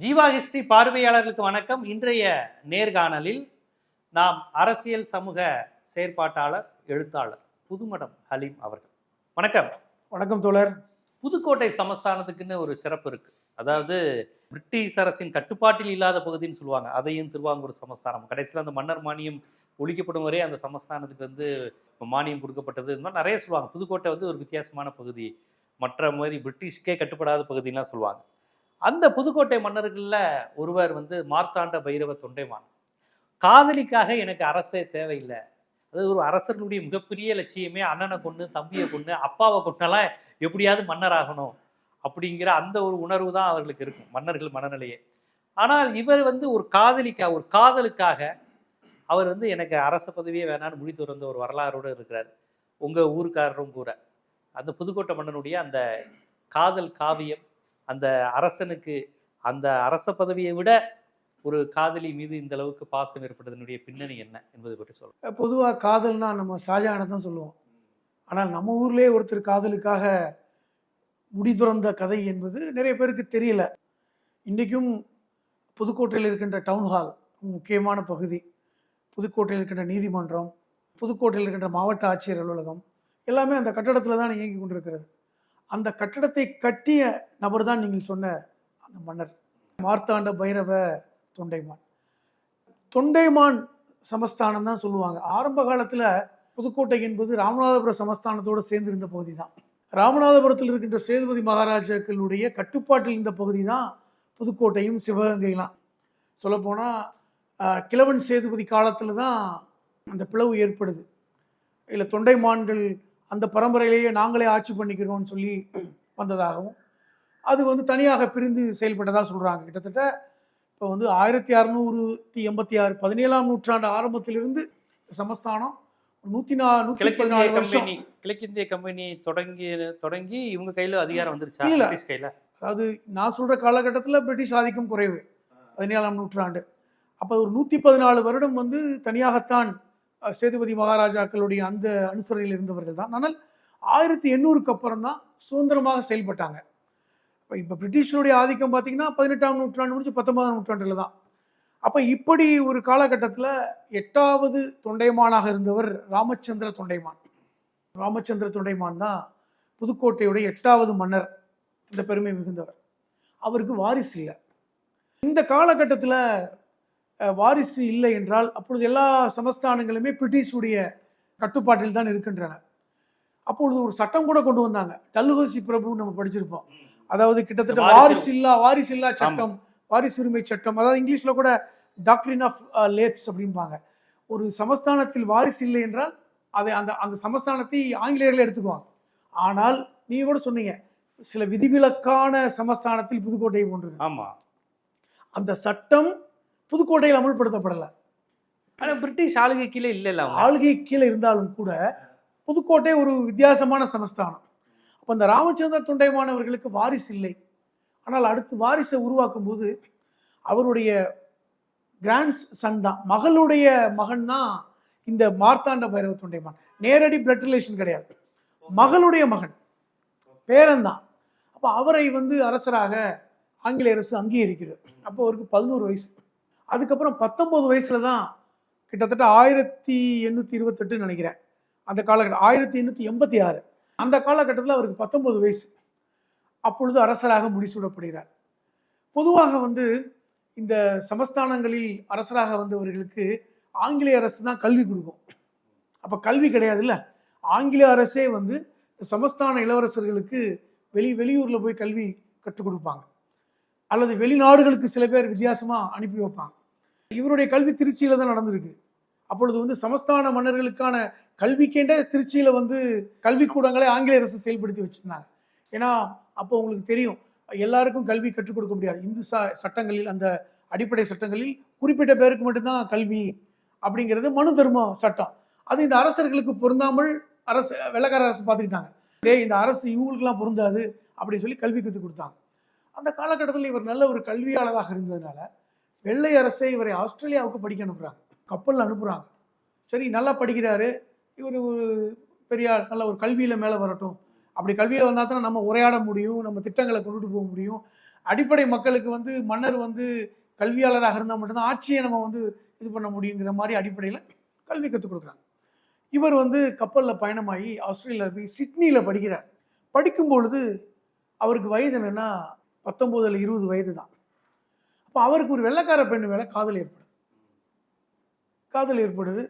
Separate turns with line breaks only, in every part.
Jeeva history பார்வையாளர்களுக்கு வணக்கம். இன்றைய நேர்காணலில் நாம் அரசியல் சமூக செயற்பாட்டாளர் எழுத்தாளர் புதுமடம் ஹலீம் அவர்கள். வணக்கம்.
வணக்கம் தோழர்.
புதுக்கோட்டை சமஸ்தானத்துக்குன்னு ஒரு சிறப்பு இருக்கு. அதாவது பிரிட்டிஷ் அரசின் கட்டுப்பாட்டில் இல்லாத பகுதின்னு சொல்லுவாங்க. அதையும் திருவாங்கூர் சமஸ்தானம். கடைசியில் அந்த மன்னர் மானியம் ஒழிக்கப்படும் வரை அந்த சமஸ்தானத்துக்கு வந்து மானியம் கொடுக்கப்பட்டது. இந்த மாதிரி நிறைய சொல்லுவாங்க. புதுக்கோட்டை வந்து ஒரு வித்தியாசமான பகுதி. மற்ற மாதிரி பிரிட்டிஷ்க்கே கட்டுப்படாத பகுதிலாம் சொல்லுவாங்க. அந்த புதுக்கோட்டை மன்னர்களில் ஒருவர் வந்து மார்த்தாண்ட பைரவ தொண்டைமான். காதலிக்காக எனக்கு அரசே தேவையில்லை. அது ஒரு அரசர்களுடைய மிகப்பெரிய லட்சியமே அண்ணனை கொண்டு தம்பியை கொண்டு அப்பாவை கொண்டெல்லாம் எப்படியாவது மன்னர் ஆகணும் அப்படிங்கிற அந்த ஒரு உணர்வு தான் அவர்களுக்கு இருக்கும் மன்னர்கள் மனநிலையே. ஆனால் இவர் வந்து ஒரு காதலிக்கா ஒரு காதலுக்காக அவர் வந்து எனக்கு அரச பதவியே வேணான்னு முடி துறந்த ஒரு வரலாறோடு இருக்கிறார். உங்கள் ஊருக்காரரும் கூட. அந்த புதுக்கோட்டை மன்னனுடைய அந்த காதல் காவியம் அந்த அரசனுக்கு அந்த அரச பதவியை விட ஒரு காதலி மீது இந்த அளவுக்கு பாசம் ஏற்பட்டதனுடைய பின்னணி என்ன என்பது பற்றி சொல்லுவோம்
பொதுவாக காதல்னா நம்ம ஷாஜானை தான் சொல்லுவோம். ஆனால் நம்ம ஊர்லேயே ஒருத்தர் காதலுக்காக முடிதுறந்த கதை என்பது நிறைய பேருக்கு தெரியல. இன்றைக்கும் புதுக்கோட்டையில் இருக்கின்ற டவுன் ஹால் முக்கியமான பகுதி. புதுக்கோட்டையில் இருக்கின்ற நீதிமன்றம் புதுக்கோட்டையில் இருக்கின்ற மாவட்ட ஆட்சியர் அலுவலகம் எல்லாமே அந்த கட்டடத்தில் தான் இயங்கி கொண்டிருக்கிறது. அந்த கட்டடத்தை கட்டிய நபர் தான் நீங்கள் சொன்ன அந்த மன்னர். மார்த்தாண்ட பைரவ தொண்டைமான். தொண்டைமான் சமஸ்தானம் தான் சொல்லுவாங்க. ஆரம்ப காலத்தில் புதுக்கோட்டை என்பது ராமநாதபுர சமஸ்தானத்தோடு சேர்ந்து இருந்த பகுதி தான் ராமநாதபுரத்தில் இருக்கின்ற சேதுபதி மகாராஜாக்களுடைய கட்டுப்பாட்டில் இருந்த பகுதி தான் புதுக்கோட்டையும் சிவகங்கைலாம். சொல்லப்போனால் கிழவன் சேதுபதி காலத்தில் தான் அந்த பிளவு ஏற்படுது. இல்லை தொண்டைமான்கள் அந்த பரம்பரையிலேயே நாங்களே ஆட்சி பண்ணிக்கிறோம்னு சொல்லி வந்ததாகவும் அது வந்து தனியாக பிரிந்து செயல்பட்டதாக சொல்கிறாங்க கிட்டத்தட்ட இப்போ வந்து ஆயிரத்தி அறநூறுத்தி எண்பத்தி ஆறு பதினேழாம் நூற்றாண்டு ஆரம்பத்திலிருந்து சமஸ்தானம் நூற்றி நா நூற்றி
கிழக்கிந்திய
பதினாலு வருஷம்.
கம்பெனி கிழக்கிந்திய கம்பெனி தொடங்கி தொடங்கி இவங்க கையில அதிகாரம் வந்துருச்சா?
இல்ல.
பிரிட்டிஷ் கையில?
அதாவது நான் சொல்கிற காலகட்டத்தில் பிரிட்டிஷ் ஆதிக்கம் குறைவு. பதினேழாம் நூற்றாண்டு. அப்போ ஒரு நூற்றி பதினாலு வருடம் வந்து தனியாகத்தான் சேதுபதி மகாராஜாக்களுடைய அந்த அனுசரணையில் இருந்தவர்கள் தான். ஆனால் ஆயிரத்தி எண்ணூறுக்கு அப்புறம் தான் சுதந்திரமாக செயல்பட்டாங்க. இப்போ இப்போ பிரிட்டிஷனுடைய ஆதிக்கம் பார்த்தீங்கன்னா பதினெட்டாம் நூற்றாண்டு முடிச்சு பத்தொன்பதாம் நூற்றாண்டில் தான். அப்போ இப்படி ஒரு காலகட்டத்தில் எட்டாவது தொண்டைமானாக இருந்தவர் ராமச்சந்திர தொண்டைமான். ராமச்சந்திர தொண்டைமான் தான் புதுக்கோட்டையுடைய எட்டாவது மன்னர் இந்த பெருமை மிகுந்தவர். அவருக்கு வாரிசு இல்லை. இந்த காலகட்டத்தில் வாரிசு இல்லை என்றால் அப்பொழுது எல்லா சமஸ்தானங்களுமே பிரிட்டிஷுடைய கட்டுப்பாட்டில் தான் இருக்கின்றன. அப்பொழுது ஒரு சட்டம் கூட கொண்டு வந்தாங்க. டல்ஹோசி பிரபு நம்ம படிச்சிருப்போம். அதாவது கிட்டத்தட்ட
வாரிசு-
இல்லா வாரிசு இல்லா சட்டம் வாரிசு உரிமை சட்டம் அதாவது இங்கிலீஷ்ல கூட டாக்டரின் ஆஃப் லேப்ஸ் அப்படிம்பாங்க. ஒரு சமஸ்தானத்தில் வாரிசு இல்லை என்றால் அதை அந்த அந்த சமஸ்தானத்தை ஆங்கிலேயர்கள் எடுத்துக்குவாங்க. ஆனால் நீங்க கூட சொன்னீங்க சில விதிவிலக்கான சமஸ்தானத்தில் புதுக்கோட்டை போன்று
ஆமா.
அந்த சட்டம் புதுக்கோட்டையில் அமல்படுத்தப்படலை.
ஆனா பிரிட்டிஷ் ஆளுகை கீழே இல்ல இல்ல
ஆளுகை கீழே இருந்தாலும் கூட புதுக்கோட்டை ஒரு வித்தியாசமான சமஸ்தானம். அப்போ அந்த ராமச்சந்திர தொண்டைமானவர்களுக்கு வாரிசு இல்லை. ஆனால் அடுத்து வாரிசை உருவாக்கும் போது அவருடைய கிராண்ட் சன் தான். மகளுடைய மகன் தான் இந்த மார்த்தாண்ட பைரவ தொண்டைமான். நேரடி பிளட் ரிலேஷன் கிடையாது. மகளுடைய மகன். பேரன் தான். அப்போ அவரை வந்து அரசராக ஆங்கிலேய அரசு அங்கீகரிக்கிறது. அப்போ அவருக்கு பதினோரு வயசு. அதுக்கப்புறம் பத்தொம்போது வயசுல தான் கிட்டத்தட்ட ஆயிரத்தி எண்ணூற்றி இருபத்தெட்டுன்னு நினைக்கிறேன். அந்த காலகட்டம் ஆயிரத்தி எண்ணூற்றி எண்பத்தி ஆறு. அந்த காலகட்டத்தில் அவருக்கு பத்தொம்போது வயசு. அப்பொழுது அரசராக முடிசூடப்படுகிறார். பொதுவாக வந்து இந்த சமஸ்தானங்களில் அரசராக வந்தவர்களுக்கு ஆங்கிலேய அரசு தான் கல்வி கொடுக்கும். அப்போ கல்வி கிடையாதுல்ல. ஆங்கிலேய அரசே வந்து சமஸ்தான இளவரசர்களுக்கு வெளி வெளியூரில் போய் கல்வி கற்றுக் கொடுப்பாங்க. அல்லது வெளிநாடுகளுக்கு சில பேர் வித்தியாசமாக அனுப்பி வைப்பாங்க. இவருடைய கல்வி திருச்சியில தான் நடந்திருக்கு. அப்பொழுது வந்து சமஸ்தான மன்னர்களுக்கான கல்விக்கேண்ட திருச்சியில வந்து கல்விக்கூடங்களை ஆங்கிலேய அரசு செயல்படுத்தி வச்சிருந்தாங்க. ஏன்னா அப்போ உங்களுக்கு தெரியும் எல்லாருக்கும் கல்வி கற்றுக் கொடுக்க முடியாது. இந்து ச சட்டங்களில் அந்த அடிப்படை சட்டங்களில் குறிப்பிட்ட பேருக்கு மட்டும்தான் கல்வி அப்படிங்கிறது மனு தர்ம சட்டம். அது இந்த அரசர்களுக்கு பொருந்தாமல் அரசு வெள்ளக்கார அரசு பார்த்துக்கிட்டாங்க. டேய் இந்த அரசு இவங்களுக்கெல்லாம் பொருந்தாது அப்படின்னு சொல்லி கல்வி கற்றுக் கொடுத்தாங்க. அந்த காலகட்டத்தில் இவர் நல்ல ஒரு கல்வியாளராக இருந்ததுனால வெள்ளை அரசே இவரை ஆஸ்திரேலியாவுக்கு படிக்க அனுப்புகிறாங்க கப்பலில் அனுப்புகிறாங்க சரி நல்லா படிக்கிறாரு. இவர் ஒரு பெரிய நல்ல ஒரு கல்வியில் மேலே வரட்டும். அப்படி கல்வியில் வந்தால் தான் நம்ம உரையாட முடியும் நம்ம திட்டங்களை கொண்டுட்டு போக முடியும். அடிப்படை மக்களுக்கு வந்து மன்னர் வந்து கல்வியாளராக இருந்தால் மட்டும்தான் ஆட்சியை நம்ம வந்து இது பண்ண முடியுங்கிற மாதிரி அடிப்படையில் கல்வி கற்றுக் கொடுக்குறாங்க. இவர் வந்து கப்பலில் பயணமாகி ஆஸ்திரேலியாவில் போய் சிட்னியில் படிக்கிறார். படிக்கும் பொழுது அவருக்கு வயது என்னென்னா பத்தொம்போது இல்லை இருபது வயது தான் அப்போ அவருக்கு ஒரு வெள்ளைக்கார பெண் மேலே காதல் ஏற்படுது காதல் ஏற்படுது.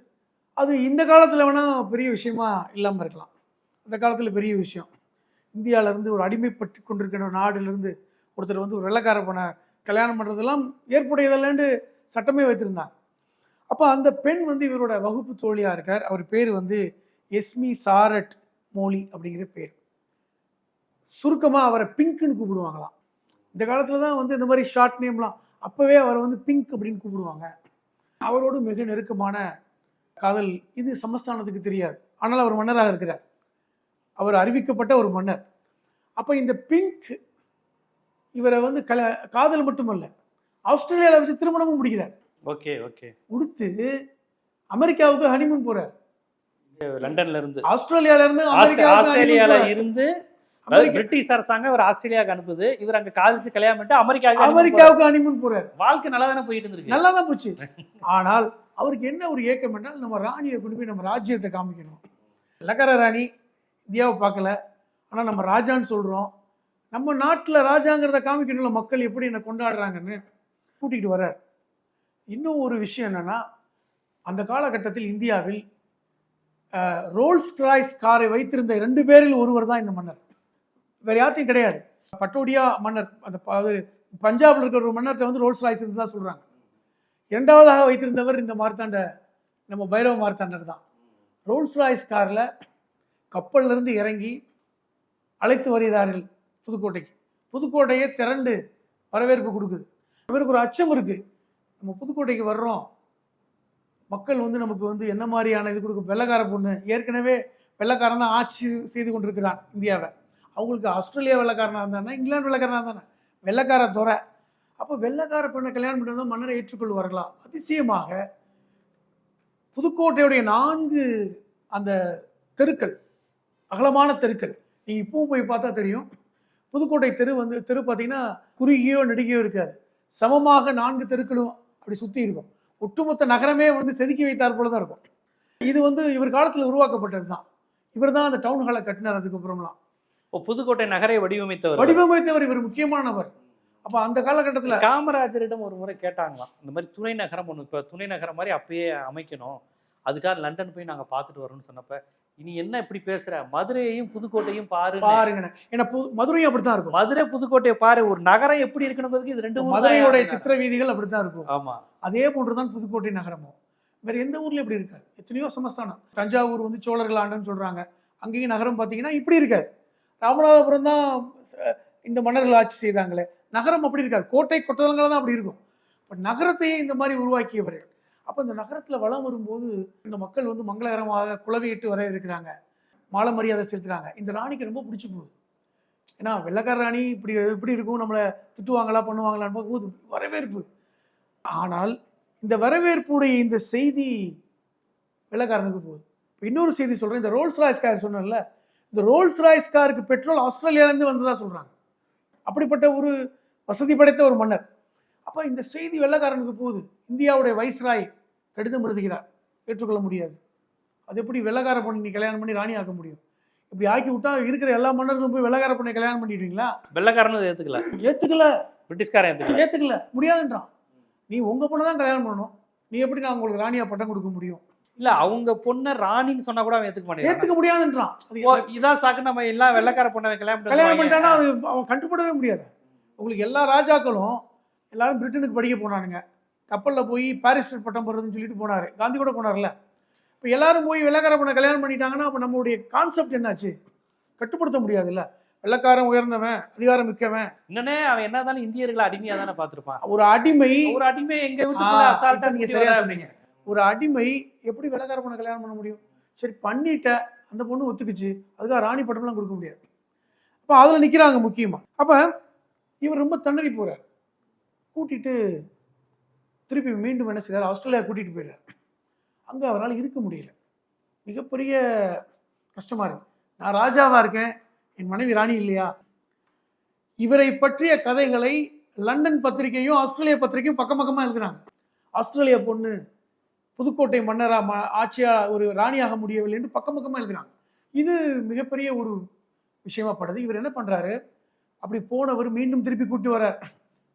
அது இந்த காலத்தில் வேணால் பெரிய விஷயமா இல்லாமல் இருக்கலாம். அந்த காலத்தில் பெரிய விஷயம். இந்தியாவிலேருந்து ஒரு அடிமைப்பட்டு கொண்டிருக்கிற ஒரு நாடுலேருந்து ஒருத்தர் வந்து ஒரு வெள்ளக்கார பொண்ணை கல்யாணம் பண்ணுறதெல்லாம் ஏற்புடையதல்லன்னு சட்டமே வைத்திருந்தாங்க அப்போ அந்த பெண் வந்து இவரோட வகுப்பு தோழியாக இருக்கார். அவர் பேர் வந்து எஸ்மி சாரட் மோலி அப்படிங்கிற பேர். சுருக்கமாக அவரை பிங்க்னு கூப்பிடுவாங்களாம். இந்த காலத்தில் தான் வந்து இந்த மாதிரி ஷார்ட் நேம்லாம் அப்போவே அவரை வந்து பிங்க் அப்படின்னு கூப்பிடுவாங்க. அவரோடு மிக நெருக்கமான காதல் இது சமஸ்தானத்துக்கு தெரியாது. ஆனால் அவர் மன்னராக இருக்கிறார். அவர் அறிவிக்கப்பட்ட ஒரு மன்னர். அப்போ இந்த பிங்க் இவரை வந்து கல காதல் மட்டுமல்ல ஆஸ்திரேலியாவில் வச்சு திருமணமும் முடிக்கிறார்.
Okay okay.
முடித்து அமெரிக்காவுக்கு ஹனிமூன் போறார்.
லண்டன்ல இருந்து.
ஆஸ்திரேலியால இருந்து
ஆஸ்திரேலியால. இருந்து அதாவது பிரிட்டிஷ் அரசாங்கம் இவர் ஆஸ்திரேலியாவுக்கு அனுப்புது. இவர் அங்க காதலிச்சு கல்யாணம் பண்ணிட்டு அமெரிக்காவுக்கு.
அமெரிக்காவுக்கு ஹனிமூன் போறார்.
வாழ்க்கை நல்லா தானே போயிட்டு இருந்திருக்கு.
நல்லா தான் போச்சு. ஆனால் அவருக்கு என்ன ஒரு ஏக்கம் என்றால் நம்ம ராணியை கொண்டு போய் நம்ம ராஜ்யத்தை காமிக்கணும். இலக்கர ராணி இந்தியாவை பார்க்கல. ஆனால் நம்ம ராஜான்னு சொல்கிறோம் நம்ம நாட்டில் ராஜாங்கிறத காமிக்கணும்ல. மக்கள் எப்படி என்னை கொண்டாடுறாங்கன்னு கூட்டிகிட்டு வர்றார். இன்னும் ஒரு விஷயம் என்னன்னா அந்த காலகட்டத்தில் இந்தியாவில் ரோல்ஸ் ராய்ஸ் காரை வைத்திருந்த ரெண்டு பேரில் ஒருவர் தான் இந்த மன்னர். வேற யார்ட்டையும் கிடையாது. பட்டோடியா மன்னர் அந்த பஞ்சாப்ல இருக்கிற ஒரு மன்னர்கிட்ட வந்து ரோல்ஸ் ராய்ஸ் தான் சொல்றாங்க. இரண்டாவதாக வைத்திருந்தவர் இந்த மார்த்தாண்ட நம்ம பைரவ மார்த்தாண்டர் தான். ரோல்ஸ் ராய்ஸ் காரில் கப்பல்ல இருந்து இறங்கி அழைத்து வருகிறார்கள் புதுக்கோட்டைக்கு. புதுக்கோட்டையே திரண்டு வரவேற்பு கொடுக்குது. இவருக்கு ஒரு அச்சம் இருக்கு. நம்ம புதுக்கோட்டைக்கு வர்றோம். மக்கள் வந்து நமக்கு வந்து என்ன மாதிரியான இது கொடுக்கும்? வெள்ளக்கார பொண்ணு. ஏற்கனவே வெள்ளைக்காரன் தான் ஆட்சி செய்து கொண்டிருக்கிறான் இந்தியாவை. அவங்களுக்கு ஆஸ்திரேலியா வெள்ளக்காரனாக இருந்தானா இங்கிலாந்து வெள்ளக்காரனாக இருந்தானே? வெள்ளக்கார துறை. அப்போ வெள்ளைக்கார பெண்ணை கல்யாணம் பண்ணுறது மன்னரை ஏற்றுக்கொள்வார்களா அதிசயமாக புதுக்கோட்டையுடைய நான்கு அந்த தெருக்கள் அகலமான தெருக்கள். நீங்கள் இப்பவும் போய் பார்த்தா தெரியும். புதுக்கோட்டை தெரு வந்து தெரு பார்த்தீங்கன்னா குறுகியோ நெடுகியோ இருக்காது. சமமாக நான்கு தெருக்களும் அப்படி சுற்றி இருக்கும். ஒட்டுமொத்த நகரமே வந்து செதுக்கி வைத்தார் போல தான் இருக்கும். இது வந்து இவர் காலத்தில் உருவாக்கப்பட்டது தான் இவர் தான் அந்த டவுன் ஹாலை கட்டினார் அதுக்கப்புறம்லாம்.
இப்போ புதுக்கோட்டை நகரை வடிவமைத்தவர்
வடிவமைத்தவர் இவர் முக்கியமானவர். அப்ப அந்த காலகட்டத்தில்
காமராஜரிடம் ஒரு முறை கேட்டாங்களாம் இந்த மாதிரி துணை நகரம் ஒன்று இப்போ துணை நகரம் மாதிரி அப்பயே அமைக்கணும் அதுக்காக லண்டன் போய் நாங்க பார்த்துட்டு வரோம்னு சொன்னப்ப இனி என்ன இப்படி பேசுற? மதுரையையும் புதுக்கோட்டையும் பாரு
பாருங்க ஏன்னா பு- மதுரையும் அப்படித்தான் இருக்கும்.
மதுரை புதுக்கோட்டையை பாரு ஒரு நகரம் எப்படி இருக்கணுங்கிறதுக்கு இது ரெண்டு
மதுரையோட. சித்திர வீதிகள் அப்படித்தான் இருக்கும்.
ஆமா.
அதே போன்றுதான் புதுக்கோட்டை நகரமும். வேற எந்த ஊர்ல இப்படி இருக்காது. எத்தனையோ சமஸ்தானம். தஞ்சாவூர் வந்து சோழர்கள் ஆண்டன்னு சொல்றாங்க. அங்கேயும் நகரம் பார்த்தீங்கன்னா இப்படி இருக்காது. ராமநாதபுரம் தான் இந்த மன்னர்கள் ஆட்சி செய்தாங்களே. நகரம் அப்படி இருக்காது. கோட்டை கொட்டலங்கள் தான் அப்படி இருக்கும். இப்போ நகரத்தையே இந்த மாதிரி உருவாக்கியவர்கள். அப்போ இந்த நகரத்தில் வளம் வரும்போது இந்த மக்கள் வந்து மங்களகரமாக குலவையிட்டு வர இருக்கிறாங்க. மாலை மரியாதை செலுத்துறாங்க. இந்த ராணிக்கு ரொம்ப பிடிச்சி போகுது. ஏன்னா வெள்ளக்கார ராணி இப்படி எப்படி இருக்கும் நம்மளை திட்டுவாங்களா பண்ணுவாங்களான்னு பார்க்கும்போது வரவேற்பு. ஆனால் இந்த வரவேற்புடைய இந்த செய்தி வெள்ளக்காரனுக்கு போகுது. இப்போ இன்னொரு செய்தி சொல்கிறேன் இந்த ரோல்ஸ் ராய்ஸ் கார் சொன்னேன்ல இந்த ரோல்ஸ் ராய்ஸ் காருக்கு பெட்ரோல் ஆஸ்திரேலியாவிலேருந்து வந்ததா சொல்றாங்க. அப்படிப்பட்ட ஒரு வசதி படைத்த ஒரு மன்னர். அப்ப இந்த செய்தி வெள்ளக்காரனுக்கு போகுது. இந்தியாவுடைய வைஸ்ராய் கடிதம் எழுதுகிறார் ஏற்றுக்கொள்ள முடியாது. அது எப்படி வெள்ளக்கார பொண்ணு நீ கல்யாணம் பண்ணி ராணி ஆக்க முடியும்? இப்படி ஆக்கி விட்டா இருக்கிற எல்லா மன்னர்களும் போய் வெள்ளக்கார பொண்ணை கல்யாணம் பண்ணிடுவீங்களா
வெள்ளக்காரனும் ஏத்துக்கல.
ஏத்துக்கல.
பிரிட்டிஷ்காரன் ஏத்துக்கல.
ஏத்துக்கல. முடியாதுன்றான். நீ உங்க பொண்ணை தான் கல்யாணம் பண்ணணும். நீ எப்படி நான் உங்களுக்கு ராணியா பட்டம் கொடுக்க முடியும்?
இல்ல அவங்க பொண்ணை ராணின்னு சொன்னா கூட அவன் ஏத்துக்க மாட்டேங்கிறான்.
ஏத்துக்க முடியாதுன்றான்.
இதான் சாக்கு நம்ம எல்லாம் வெள்ளக்கார பொண்ணை கல்யாணம்
கல்யாணம் பண்ணிட்டானா அது அவன் கட்டுப்படவே முடியாது. உங்களுக்கு எல்லா ராஜாக்களும் எல்லாரும் பிரிட்டனுக்கு படிக்க போனானுங்க. கப்பல்ல போய் பாரிஸ்டர் பட்டம் போடுறதுன்னு சொல்லிட்டு போனாரு. காந்தி கூட போனார்ல. இப்போ எல்லாரும் போய் வெள்ளக்கார பொண்ணை கல்யாணம் பண்ணிட்டாங்கன்னா அப்போ நம்மளுடைய கான்செப்ட் என்னாச்சு? கட்டுப்படுத்த முடியாதுல்ல. வெள்ளக்காரன் உயர்ந்தவன் அதிகாரம் மிக்கவன்.
இன்னொன்னே அவன் என்னதாலும் இந்தியர்களை அடிமையா தானே பார்த்திருப்பான்.
ஒரு அடிமை
ஒரு அடிமை எங்க வீட்டுக்குள்ள அசால்ட்டா
நீங்க சரியா சொன்னீங்க. ஒரு அடிமை எப்படி வெள்ளக்கார பொண்ணை கல்யாணம் பண்ண முடியும்? சரி பண்ணிட்ட அந்த பொண்ணு ஒத்துக்குச்சு. அதுக்காக ராணி பட்டம்லாம் கொடுக்க முடியாது. அப்போ அதில் நிற்கிறாங்க முக்கியமாக அப்போ இவர் ரொம்ப தண்ணறி போகிறார் கூட்டிட்டு திருப்பி மீண்டும் என்ன செய்கிறார் ஆஸ்திரேலியா கூட்டிகிட்டு போயிடுறார் அங்கே அவரால் இருக்க முடியல. மிகப்பெரிய கஷ்டமாக இருக்கு. நான் ராஜாவாக இருக்கேன். என் மனைவி ராணி இல்லையா? இவரை பற்றிய கதைகளை லண்டன் பத்திரிகையும் ஆஸ்திரேலிய பத்திரிகையும் பக்கம் பக்கமாக எழுதுறாங்க. ஆஸ்திரேலியா பொண்ணு புதுக்கோட்டை மன்னரா ம- ஆட்சியா ஒரு ராணியாக முடியவில்லை என்று பக்கம் பக்கமாக எழுதினாங்க. இது மிகப்பெரிய ஒரு விஷயமா படுது. இவர் என்ன பண்றாரு? அப்படி போனவர் மீண்டும் திருப்பி கூட்டி வர.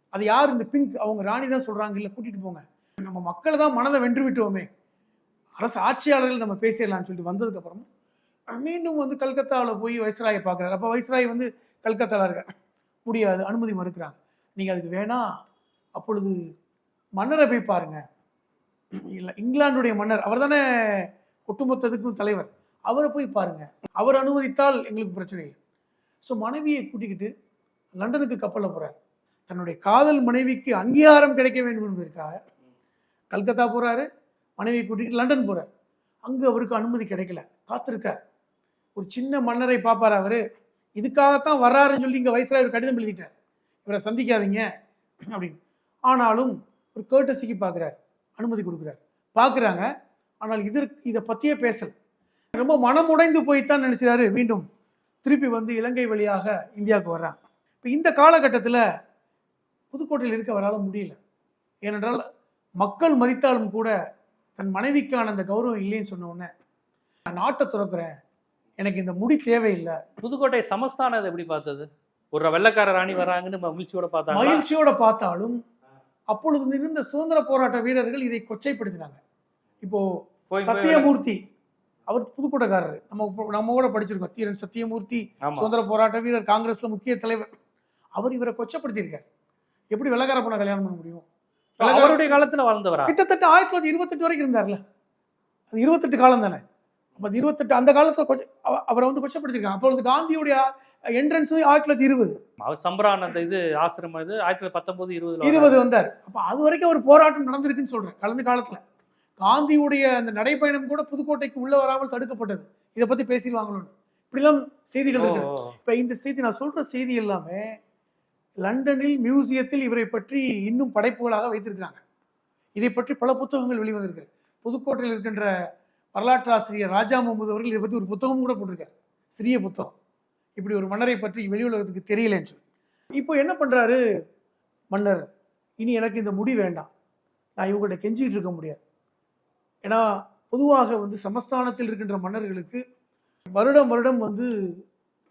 அது யார்? இந்த பிங்க் அவங்க ராணி தான் சொல்றாங்க. இல்லை கூட்டிட்டு போங்க. நம்ம மக்களை தான் மனதை வென்று விட்டோமே. அரசு ஆட்சியாளர்கள் நம்ம பேசிடலாம்னு சொல்லிட்டு வந்ததுக்கு அப்புறம் மீண்டும் வந்து கல்கத்தாவில் போய் வைஸ்ராயை பார்க்குறாரு. அப்போ வைஸ்ராய் வந்து கல்கத்தாவில் இருக்க முடியாது. அனுமதி மறுக்கிறாங்க. நீங்கள் அதுக்கு வேணாம். அப்பொழுது மன்னரை போய் பாருங்கள் இல்லை இங்கிலாந்துடைய மன்னர் அவர் தானே ஒட்டுமொத்தத்துக்கும் தலைவர். அவரை போய் பாருங்க. அவர் அனுமதித்தால் எங்களுக்கு பிரச்சனை இல்லை. ஸோ மனைவியை கூட்டிக்கிட்டு லண்டனுக்கு கப்பலில் போகிறார் தன்னுடைய காதல் மனைவிக்கு அங்கீகாரம் கிடைக்க வேண்டும் என்பதற்காக கல்கத்தா போகிறாரு மனைவியை கூட்டிக்கிட்டு லண்டன் போகிறார் அங்கே அவருக்கு அனுமதி கிடைக்கல. காத்திருக்கார். ஒரு சின்ன மன்னரை பார்ப்பார் அவர். இதுக்காகத்தான் வர்றாருன்னு சொல்லி இங்கே வயசில் இவர் கடிதம் எழுதிட்டார். இவரை சந்திக்காதீங்க. அப்படின்னு. ஆனாலும் ஒரு கேட்டசிக்கு பார்க்குறாரு. அனுமதி கொடுக்குறார். பார்க்குறாங்க. ஆனால் இதற்கு இதை பற்றியே பேசல. ரொம்ப மனம் உடைந்து போய்த்தான் நினைச்சாரு மீண்டும் திருப்பி வந்து இலங்கை வழியாக இந்தியாவுக்கு வர்றாங்க இப்போ இந்த காலகட்டத்தில் புதுக்கோட்டையில் இருக்க அவரால் முடியல. ஏனென்றால் மக்கள் மதித்தாலும் கூட தன் மனைவிக்கான அந்த கௌரவம் இல்லைன்னு சொன்ன உடனே நான் நாட்டை துறக்கிறேன். எனக்கு இந்த முடி தேவையில்லை.
புதுக்கோட்டை சமஸ்தானம் எப்படி பார்த்தது? ஒரு வெள்ளக்கார ராணி வராங்கன்னு மகிழ்ச்சியோட பார்த்தாங்க
மகிழ்ச்சியோட பார்த்தாலும் அப்பொழுது இருந்த சுதந்திர போராட்ட வீரர்கள் இதை கொச்சைப்படுத்தினாங்க. இப்போ சத்தியமூர்த்தி அவர் புதுக்கோட்டைக்காரர். நம்ம நம்ம கூட படிச்சிருக்கோம். தீரன் சத்தியமூர்த்தி சுதந்திர போராட்ட வீரர் காங்கிரஸ்ல முக்கிய தலைவர். அவர் இவரை கொச்சப்படுத்தியிருக்கார். எப்படி வெள்ளக்கார பொண்ணை கல்யாணம் பண்ண முடியும்?
அவருடைய காலத்துல வாழ்ந்தவரா?
கிட்டத்தட்ட ஆயிரத்தி தொள்ளாயிரத்தி இருபத்தெட்டு வரைக்கும் இருந்தார்ல. அது இருபத்தெட்டு காலம் தானே? அப்ப இருபத்தெட்டு அந்த காலத்துல கொச்ச அவ- அவரை வந்து கொச்சப்படுத்திருக்காங்க. அப்பொழுது காந்தியுடைய என்ட்ரன்ஸ் ஆயிரத்தி தொள்ளாயிரத்தி இருபது.
அவர் சம்பரான் அந்த இது ஆசிரமம் இது ஆயிரத்தி தொள்ளாயிரத்தி பத்தொன்பது இருபதுல
இருபது வந்தார். அப்ப அது வரைக்கும் ஒரு போராட்டம் நடந்திருக்குன்னு சொல்றேன் கலந்து காலத்துல. காந்தியுடைய அந்த நடைப்பயணம் கூட புதுக்கோட்டைக்கு உள்ள வராமல் தடுக்கப்பட்டது. இதை பத்தி பேசிடுவாங்களோன்னு. இப்படிலாம் செய்திகள் இருக்கு. இப்ப இந்த செய்தி நான் சொல்ற செய்தி எல்லாமே லண்டனில் மியூசியத்தில் இவரை பற்றி இன்னும் படைப்புகளாக வைத்திருக்கிறாங்க. இதை பற்றி பல புத்தகங்கள் வெளிவந்திருக்கு. புதுக்கோட்டையில் இருக்கின்ற வரலாற்று ஆசிரியர் ராஜா முகமது அவர்கள் இதை பற்றி ஒரு புத்தகம் கூட போட்டிருக்காரு. சிறிய புத்தகம். இப்படி ஒரு மன்னரை பற்றி வெளி உலகத்துக்கு தெரியலன்னு சொல்லி. இப்போ என்ன பண்ணுறாரு மன்னர்? இனி எனக்கு இந்த முடி வேண்டாம். நான் இவங்கள்ட்ட கெஞ்சிக்கிட்டு இருக்க முடியாது. ஏன்னா பொதுவாக வந்து சமஸ்தானத்தில் இருக்கின்ற மன்னர்களுக்கு வருடம் வருடம் வந்து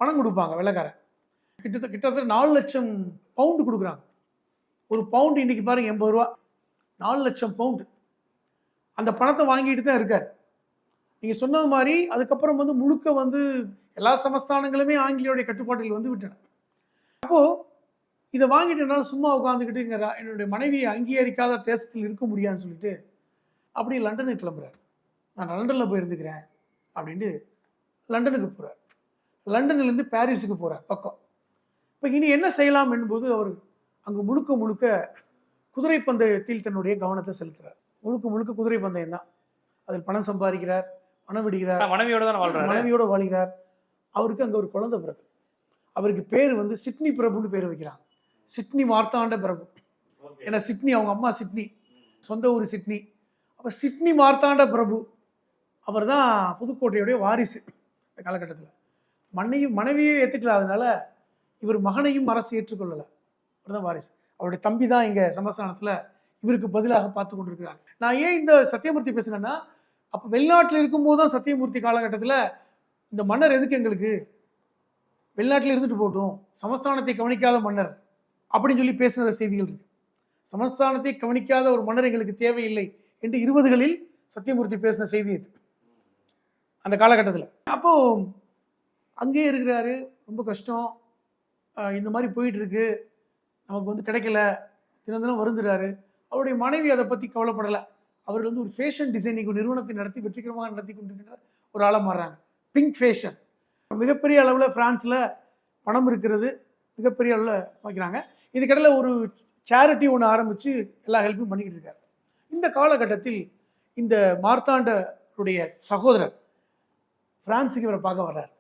பணம் கொடுப்பாங்க வெள்ளக்காரன். கிட்டத்தட்ட கிட்டத்தட்ட நாலு லட்சம் பவுண்டு கொடுக்குறாங்க. ஒரு பவுண்டு இன்னைக்கு பாருங்க எண்பது ரூபா. நாலு லட்சம் பவுண்டு அந்த பணத்தை வாங்கிட்டு தான் இருக்கார். நீங்க சொன்னது மாதிரி அதுக்கப்புறம் வந்து முழுக்க வந்து எல்லா சமஸ்தானங்களுமே ஆங்கிலேயோடைய கட்டுப்பாட்டில் வந்து விட்டன. அப்போ இதை வாங்கிட்டு சும்மா உட்காந்துக்கிட்டு இங்க என்னுடைய மனைவியை அங்கீகரிக்காத தேசத்தில் இருக்க முடியாதுன்னு சொல்லிட்டு அப்படி லண்டனுக்கு கிளம்புறாரு. நான் லண்டன்ல போய் இருந்துக்கிறேன் அப்படின்ட்டு லண்டனுக்கு போறார். லண்டன்லேருந்து பாரிஸுக்கு போறார் பக்கம். இப்போ இனி என்ன செய்யலாம் என்பது அவர் அங்கு முழுக்க முழுக்க குதிரை பந்தயத்தில் தன்னுடைய கவனத்தை செலுத்துறார். முழுக்க முழுக்க குதிரை பந்தயம் தான் அதில் பணம் சம்பாதிக்கிறார். பணம் விடுகிறார்
மனைவியோட தான் வாழ்றாரு?
மனைவியோட வாழ்கிறார். அவருக்கு அங்க ஒரு குழந்தை பிறகு அவருக்கு பேர் வந்து சிட்னி பிரபுன்னு பேர் வைக்கிறாங்க. சிட்னி மார்த்தாண்ட பிரபு. ஏன்னா சிட்னி அவங்க அம்மா சிட்னி. சொந்த ஊர் சிட்னி. அப்ப சிட்னி மார்த்தாண்ட பிரபு அவர் தான் புதுக்கோட்டையுடைய வாரிசு இந்த காலகட்டத்தில். மண்ணையும் மனைவியே ஏற்றுக்கல அதனால இவர் மகனையும் அரசு ஏற்றுக்கொள்ளலை. அவர் தான் வாரிசு. அவருடைய தம்பி தான் இங்க சமஸ்தானத்துல இவருக்கு பதிலாக பார்த்து கொண்டிருக்கிறார். நான் ஏன் இந்த சத்தியமூர்த்தி பேசுனேன்னா அப்போ வெளிநாட்டில் இருக்கும்போது தான் சத்தியமூர்த்தி காலகட்டத்தில் இந்த மன்னர் எதுக்கு எங்களுக்கு? வெளிநாட்டில் இருந்துட்டு போகட்டும். சமஸ்தானத்தை கவனிக்காத மன்னர் அப்படின்னு சொல்லி பேசின செய்திகள் இருக்கு. சமஸ்தானத்தை கவனிக்காத ஒரு மன்னர் எங்களுக்கு தேவையில்லை என்று இருபதுகளில் சத்தியமூர்த்தி பேசின செய்தி இருக்கு அந்த காலகட்டத்தில். அப்போ அங்கேயே இருக்கிறாரு. ரொம்ப கஷ்டம். இந்த மாதிரி போயிட்டு இருக்கு நமக்கு வந்து கிடைக்கல. தினம் தினம் வருந்துறாரு. அவருடைய மனைவி அதை பற்றி கவலைப்படலை. அவர் வந்து ஒரு ஃபேஷன் டிசைனிங் நிறுவனத்தை நடத்தி வெற்றிகரமாக நடத்தி கொண்டிருக்கிற ஒரு ஆளாக மாறுறாங்க. பிங்க் ஃபேஷன் மிகப்பெரிய அளவில் ஃப்ரான்ஸில் பணம் இருக்கிறது. மிகப்பெரிய அளவில் வைக்கிறாங்க இதுக்கடையில் ஒரு சேரிட்டி ஒன்று ஆரம்பித்து எல்லா ஹெல்ப்பும் பண்ணிக்கிட்டு இருக்காரு. இந்த காலகட்டத்தில் இந்த மார்த்தாண்டருடைய சகோதரர் பிரான்ஸுக்கு இவரை பார்க்க வர்றார்.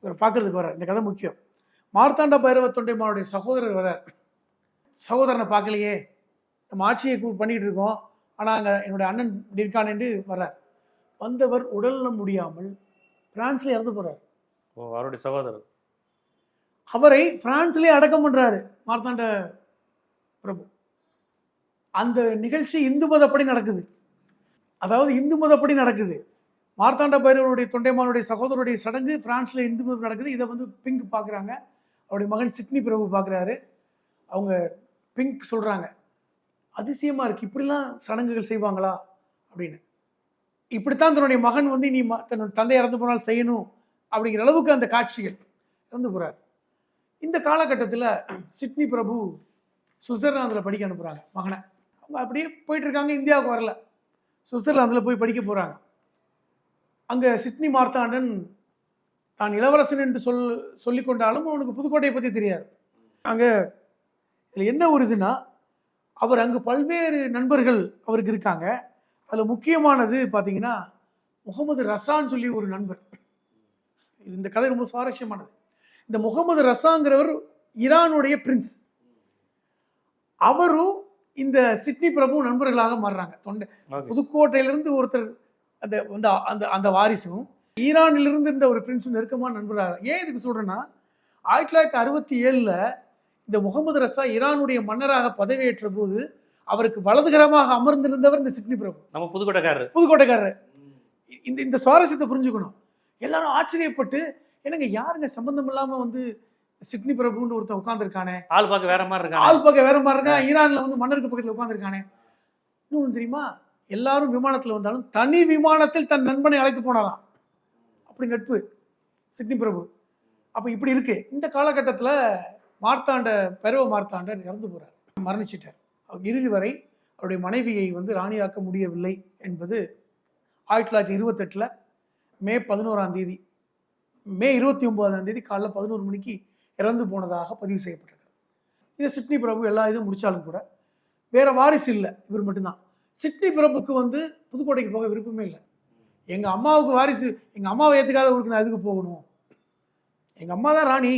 இவரை பார்க்கறதுக்கு வர்றார். இந்த கதை முக்கியம். மார்த்தாண்ட பைரவ தொண்டைமானுடைய சகோதரர் வர்றார். சகோதரனை பார்க்கலையே. நம்ம ஆட்சியை கூ- இருக்கோம். ஆனால் அங்கே என்னுடைய அண்ணன் இப்படி இருக்கானேன்னு வர்றார். வந்தவர் உடல்நலம் முடியாமல் பிரான்ஸ்ல இறந்து போறார்.
ஓ அவருடைய சகோதரர்.
அவரை பிரான்ஸ்லயே அடக்கம் பண்றாரு மார்த்தாண்ட பிரபு. அந்த நிகழ்ச்சி இந்து மதப்படி நடக்குது. அதாவது இந்து மதப்படி நடக்குது. மார்த்தாண்ட பைரவருடைய தொண்டைமானுடைய சகோதரருடைய சடங்கு பிரான்ஸ்ல இந்து மதம் நடக்குது. இதை வந்து பிங்க் பார்க்குறாங்க. அவருடைய மகன் சிட்னி பிரபு பார்க்குறாரு. அவங்க பிங்க் சொல்றாங்க. அதிசயமா இருக்கு. இப்படிலாம் சடங்குகள் செய்வாங்களா? அப்படின்னு. இப்படித்தான் தன்னுடைய மகன் வந்து நீ தன்னோட தந்தை இறந்து போனால் செய்யணும் அப்படிங்கிற அளவுக்கு அந்த காட்சிகள் இறந்து போறார். இந்த காலகட்டத்தில் சிட்னி பிரபு சுவிட்சர்லாந்தில் படிக்க அனுப்புகிறாங்க மகனை. அவங்க அப்படியே போயிட்டு இருக்காங்க இந்தியாவுக்கு வரல. சுவிட்சர்லாந்தில் போய் படிக்க போகிறாங்க அங்கே சிட்னி மார்த்தாண்டன் தான் இளவரசன் என்று சொல் சொல்லிக்கொண்டாலும் அவனுக்கு புதுக்கோட்டையை பற்றி தெரியாது. அங்கே இதில் என்ன ஒரு இதுனா அவர் அங்கு பல்வேறு நண்பர்கள் அவருக்கு இருக்காங்க. அதில் முக்கியமானது பார்த்தீங்கன்னா முகமது ரசான்னு சொல்லி ஒரு நண்பர். இந்த கதை ரொம்ப சுவாரஸ்யமானது. இந்த முகமது ரசாங்கிறவர் ஈரானுடைய பிரின்ஸ் அவரும் இந்த சிட்னி பிரபு நண்பர்களாக மாறுறாங்க. தொண்டை. புதுக்கோட்டையிலிருந்து ஒருத்தர் அந்த அந்த அந்த அந்த வாரிசும் ஈரானிலிருந்து இந்த ஒரு பிரின்ஸும் நெருக்கமான நண்பராக ஏன் இதுக்கு சொல்றேன்னா ஆயிரத்தி தொள்ளாயிரத்தி அறுபத்தி ஏழுல இந்த முகமது ரசா ஈரானுடைய மன்னராக பதவியேற்ற போது அவருக்கு வலதுகரமாக அமர்ந்திருந்தவர் இந்த சிட்னி பிரபு.
நம்ம புதுக்கோட்டைக்காரர்.
புதுக்கோட்டைக்காரர். இந்த இந்த சுவாரஸ்யத்தை புரிஞ்சுக்கணும். எல்லாரும் ஆச்சரியப்பட்டு என்னங்க யாருங்க சம்பந்தம் இல்லாம வந்து சிட்னி பிரபுன்னு ஒருத்தன் உட்கார்ந்துருக்கானே?
ஆள் பார்க்க வேற மாதிரி இருக்காங்க
ஆள் பக்கம் வேற மாதிரி இருக்கா? ஈரான்ல வந்து மன்னருக்கு பக்கத்துல உட்கார்ந்துருக்கானே? இன்னும் தெரியுமா? எல்லாரும் விமானத்துல வந்தாலும் தனி விமானத்தில் தன் நண்பனை அழைத்து போனாராம். அப்படி நட்பு சிட்னி பிரபு. அப்ப இப்படி இருக்கு. இந்த காலகட்டத்துல மார்த்தாண்ட பெருவ மார்த்தாண்டர் இறந்து போகிறார் மரணிச்சிட்டார். அவர் இறுதி வரை அவருடைய மனைவியை வந்து ராணியாக்க முடியவில்லை என்பது ஆயிரத்தி தொள்ளாயிரத்தி இருபத்தெட்டில் மே பதினோராம் தேதி மே இருபத்தி ஒன்பதாம் தேதி காலைல பதினோரு மணிக்கு இறந்து போனதாக பதிவு செய்யப்பட்டிருக்கு. இது சிட்னி பிரபு எல்லா இதுவும் முடித்தாலும் கூட வேற வாரிசு இல்லை. இவர் மட்டும்தான். சிட்னி பிரபுக்கு வந்து புதுக்கோட்டைக்கு போக விருப்பமே இல்லை. எங்கள் அம்மாவுக்கு வாரிசு எங்கள் அம்மாவை ஏற்றுக்காத ஊருக்கு நான் எதுக்கு போகணும்? எங்கள் அம்மா தான் ராணி.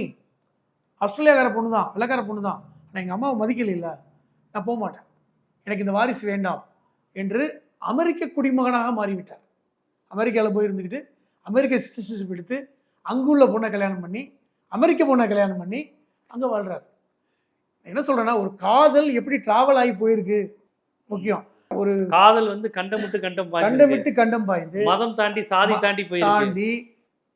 ஆஸ்திரேலியாக்கார பொண்ணு தான் வெள்ளக்கார பொண்ணு தான் ஆனால் எங்கள் அம்மாவை மதிக்கல இல்லை நான் போக மாட்டேன். எனக்கு இந்த வாரிசு வேண்டாம் என்று அமெரிக்க குடிமகனாக மாறிவிட்டார். அமெரிக்காவில் போய் இருந்துக்கிட்டு அமெரிக்க சிட்டிசன்ஷிப் எடுத்து அங்குள்ள பொண்ணை கல்யாணம் பண்ணி அமெரிக்க பொண்ணை கல்யாணம் பண்ணி அங்கே வாழ்றாரு. நான் என்ன சொல்றேன்னா ஒரு காதல் எப்படி டிராவல் ஆகி போயிருக்கு? முக்கியம். ஒரு
காதல் வந்து கண்டம் பாய்ஞ்சிருக்கு.
கண்டம் விட்டு கண்டம் பாய்ந்து
மதம் தாண்டி சாதி தாண்டி போயிருக்கு.
தாண்டி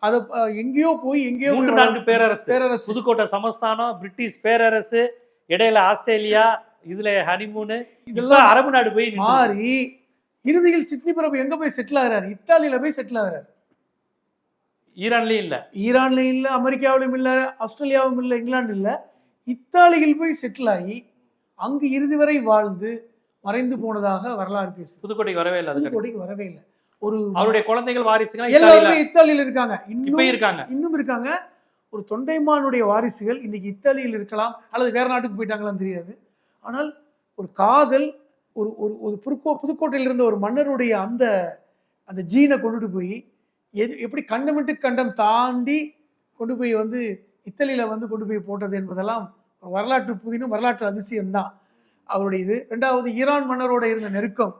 அதை எங்கேயோ போய் எங்கேயோ
மூன்று நான்கு பேரரசு.
பேரரசு.
புதுக்கோட்டை சமஸ்தானம் பிரிட்டிஷ் பேரரசு இடையில ஆஸ்திரேலியா இதுல ஹனிமூனு.
இதெல்லாம்
அரபு நாடு போய்.
மாறி இறுதியில் சிட்னி பிரபு எங்க போய் செட்டில் ஆகிறாரு? இத்தாலியில போய் செட்டில் ஆகிறாரு.
ஈரான்லயும் இல்ல.
ஈரான்லயும் இல்ல அமெரிக்காவிலும் இல்ல ஆஸ்திரேலியாவும் இல்ல இங்கிலாந்து இல்ல. இத்தாலியில் போய் செட்டில் ஆகி அங்கு இறுதி வரை வாழ்ந்து மறைந்து போனதாக வரலாறு பேசுது.
புதுக்கோட்டைக்கு வரவே இல்லை
புதுக்கோட்டைக்கு வரவே இல்லை. ஒரு
அவருடைய குழந்தைகள் வாரிசுகள்
எல்லாருமே இத்தாலியில் இருக்காங்க. இன்னும்
இருக்காங்க.
இன்னும் இருக்காங்க. ஒரு தொண்டைமானுடைய வாரிசுகள் இன்னைக்கு இத்தாலியில் இருக்கலாம் அல்லது வேற நாட்டுக்கு போயிட்டாங்களான்னு தெரியாது. ஆனால் ஒரு காதல் ஒரு ஒரு ஒரு புதுக்கோ புதுக்கோட்டையில் இருந்த ஒரு மன்னருடைய அந்த அந்த ஜீனை கொண்டுட்டு போய் எது எப்படி கண்டம் விட்டு கண்டம் தாண்டி கொண்டு போய் வந்து இத்தாலியில வந்து கொண்டு போய் போட்டது என்பதெல்லாம் ஒரு வரலாற்று புதினும் வரலாற்று அதிசயம்தான். அவருடைய இது. ரெண்டாவது ஈரான் மன்னரோட இருந்த நெருக்கம்.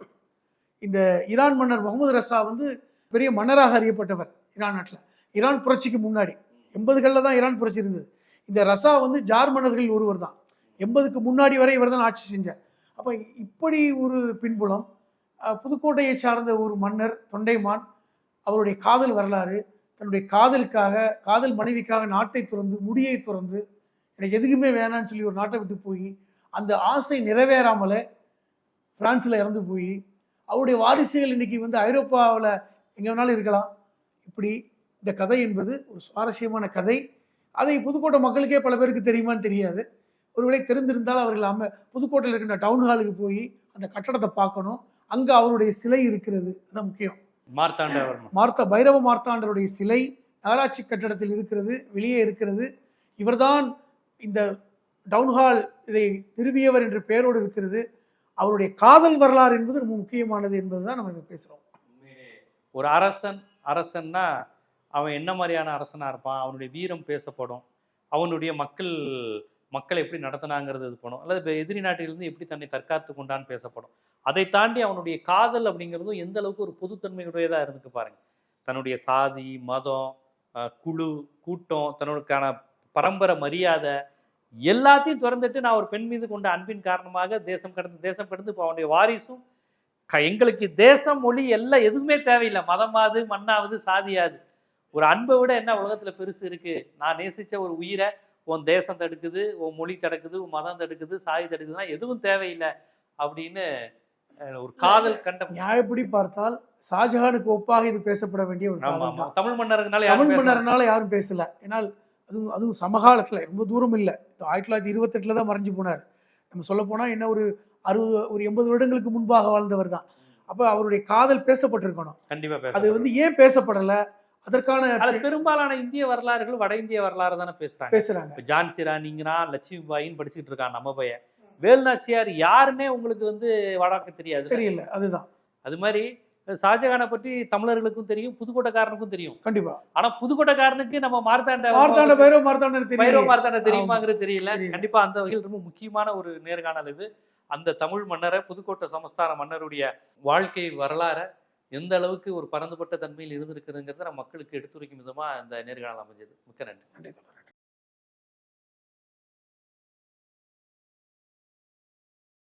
இந்த ஈரான் மன்னர் முகமது ரசா வந்து பெரிய மன்னராக அறியப்பட்டவர் ஈரான் நாட்டில். ஈரான் புரட்சிக்கு முன்னாடி. எண்பதுகளில் தான் ஈரான் புரட்சி இருந்தது. இந்த ரசா வந்து ஜார் மன்னர்களில் ஒருவர் தான். எண்பதுக்கு முன்னாடி வரை இவர் தான் ஆட்சி செஞ்சார். அப்போ இப்படி ஒரு பின்புலம் புதுக்கோட்டையை சார்ந்த ஒரு மன்னர் தொண்டைமான் அவருடைய காதல் வரலாறு தன்னுடைய காதலுக்காக காதல் மனைவிக்காக நாட்டை துறந்து முடியை துறந்து எனக்கு எதுக்குமே வேணான்னு சொல்லி ஒரு நாட்டை விட்டு போய் அந்த ஆசை நிறைவேறாமலே பிரான்ஸில் இறந்து போய் அவருடைய வாரிசுகள் இன்னைக்கு வந்து ஐரோப்பாவில் எங்கே வேணாலும் இருக்கலாம். இப்படி இந்த கதை என்பது ஒரு சுவாரஸ்யமான கதை. அதை புதுக்கோட்டை மக்களுக்கே பல பேருக்கு தெரியுமான்னு தெரியாது. ஒருவேளை தெரிந்திருந்தால் அவர்கள் அம்ம புதுக்கோட்டையில் இருக்கின்ற டவுன் ஹாலுக்கு போய் அந்த கட்டடத்தை பார்க்கணும். அங்கே அவருடைய சிலை இருக்கிறது. அதான் முக்கியம்.
மார்த்தாண்டவர்மன்
மார்த்தா பைரவ மார்த்தாண்டருடைய சிலை நகராட்சி கட்டடத்தில் இருக்கிறது வெளியே இருக்கிறது. இவர்தான் இந்த டவுன்ஹால் இதை நிறுவியவர் என்ற பெயரோடு இருக்கிறது. அவருடைய காதல் வரலாறு என்பது ரொம்ப முக்கியமானது என்பதுதான் நம்ம இங்கே பேசுகிறோம்
ஒரு அரசன் அரசன்னா அவன் என்ன மாதிரியான அரசனாக இருப்பான்? அவனுடைய வீரம் பேசப்படும். அவனுடைய மக்கள் மக்களை எப்படி நடத்தினாங்கிறது இது பண்ணும். அல்லது இப்போ எதிரி நாட்டிலிருந்து எப்படி தன்னை தற்காத்து கொண்டான்னு பேசப்படும். அதை தாண்டி அவனுடைய காதல் அப்படிங்கிறதும் எந்த அளவுக்கு ஒரு பொதுத்தன்மையுடையதாக இருந்துக்கு பாருங்க. தன்னுடைய சாதி மதம் குழு கூட்டம் தன்னுக்கான பரம்பரை மரியாதை எல்லாத்தையும் திறந்துட்டு நான் ஒரு பெண் மீது கொண்ட அன்பின் காரணமாக தேசம் கடந்து தேசம் கடந்து இப்போ அவனுடைய வாரிசும் எங்களுக்கு தேசம் மொழி எல்லாம் எதுவுமே தேவையில்லை. மதமாவது மண்ணாவது சாதியாது. ஒரு அன்பை விட என்ன உலகத்துல பெருசு இருக்கு? நான் நேசிச்ச ஒரு உயிரை உன் தேசம் தடுக்குது உன் மொழி தடுக்குது உன் மதம் தடுக்குது சாதி தடுக்குதுன்னா எதுவும் தேவையில்லை அப்படின்னு ஒரு காதல் கண்ட
நியாயப்படி பார்த்தால் ஷாஜஹானுக்கு ஒப்பாக இது பேசப்பட வேண்டிய ஒரு
தமிழ் மன்னர்கள்னால யாரும்
தமிழ். மன்னர்னால யாரும் பேசல. ஏன்னால் அதுவும் அதுவும் சமகாலத்துல ரொம்ப தூரம் இல்லை. ஆயிரத்தி தொள்ளாயிரத்தி இருபத்தெட்டுல தான் மறைஞ்சு போனார். நம்ம சொல்ல போனா என்ன ஒரு அறுபது ஒரு எண்பது வருடங்களுக்கு முன்பாக வாழ்ந்தவர் தான். அப்ப அவருடைய காதல் பேசப்பட்டிருக்கணும்.
கண்டிப்பா பேச
அது வந்து ஏன் பேசப்படல? அதற்கான
அது பெரும்பாலான இந்திய வரலாறுகள் வட இந்திய வரலாறு தானே பேசுறாங்க.
பேசுறாங்க.
ஜான்சி ராணிங்கிறான் லட்சுமி பாயின்னு படிச்சுட்டு இருக்கான் நம்ம பையன். வேலுநாச்சியார் யாருன்னே உங்களுக்கு வந்து வடக்கு தெரியாது.
தெரியல. அதுதான்.
அது மாதிரி ஷாஜகானை பற்றி தமிழர்களுக்கும் தெரியும் புதுக்கோட்டைக்காரனுக்கும் தெரியும்.
கண்டிப்பா.
ஆனா புதுக்கோட்டைக்காரனுக்கு நம்ம மார்த்தாண்ட
மார்த்தாண்ட பைரவ மார்த்தாண்ட
பைரவ மார்த்தாண்ட தெரியுமாங்கிறது தெரியல. கண்டிப்பா அந்த வகையில் ரொம்ப முக்கியமான ஒரு நேர்காணல் இது. அந்த தமிழ் மன்னரை புதுக்கோட்டை சமஸ்தான மன்னருடைய வாழ்க்கை வரலாற எந்த அளவுக்கு ஒரு பரந்துபட்ட தன்மையில் இருந்திருக்குதுங்கிறத நம்ம மக்களுக்கு எடுத்துரைக்கும் விதமா இந்த நேர்காணல் அமைஞ்சது. மிக்க நன்றி.